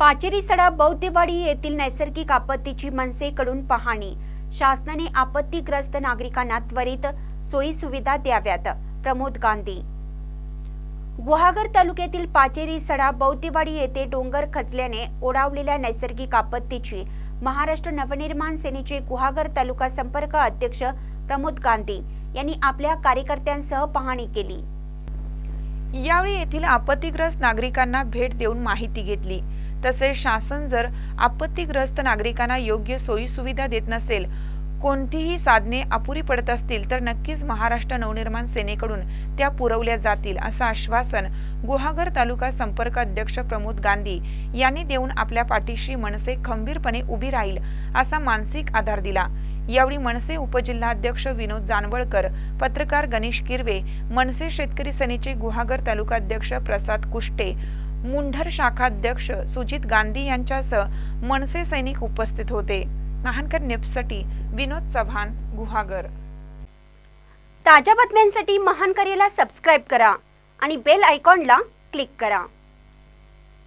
पाचेरी सडा बौद्धवाडी येथील नैसर्गिक आपत्तीची मनसेकडून पाहणी. शासनाने आपत्तीग्रस्त नागरिकांना त्वरित सोयी सुविधा द्याव्यात. प्रमोद गांधी. गुहागर तालुक्यातील पाचेरी सडा बौद्धवाडी येथे डोंगर खचल्याने ओढावलेल्या नैसर्गिक आपत्तीची महाराष्ट्र नवनिर्माण सेनेचे गुहागर तालुका संपर्क अध्यक्ष प्रमोद गांधी यांनी आपल्या कार्यकर्त्यांसह पाहणी केली. यावेळी येथील आपत्तीग्रस्त नागरिकांना भेट देऊन माहिती घेतली. तसेच शासन जर आपत्तीग्रस्त नागरिकांना योग्य सोयी सुविधा देत नसेल कोणतीही साधने अपुरी पडत असतील तर नक्कीच महाराष्ट्र नवनिर्माण सेनेकडून त्या पुरवल्या जातील असं आश्वासन गुहागर तालुका संपर्क अध्यक्ष प्रमोद गांधी यांनी देऊन आपल्या पाठीशी मनसे खंबीरपणे उभी राहील असा मानसिक आधार दिला. यावेळी मनसे उपजिल्हाध्यक्ष विनोद जानवळकर पत्रकार गणेश किरवे मनसे शेतकरी सेनेचे गुहागर तालुका अध्यक्ष प्रसाद कुष्टे मुंढर शाखाध्यक्ष सुजित गांधी यांच्यासह मनसे सैनिक उपस्थित होते. महानकर निपसटी विनोद चव्हाण गुहागर. ताज्या बातम्यांसाठी महानकरेला सबस्क्राईब करा आणि बेल आयकॉनला क्लिक करा.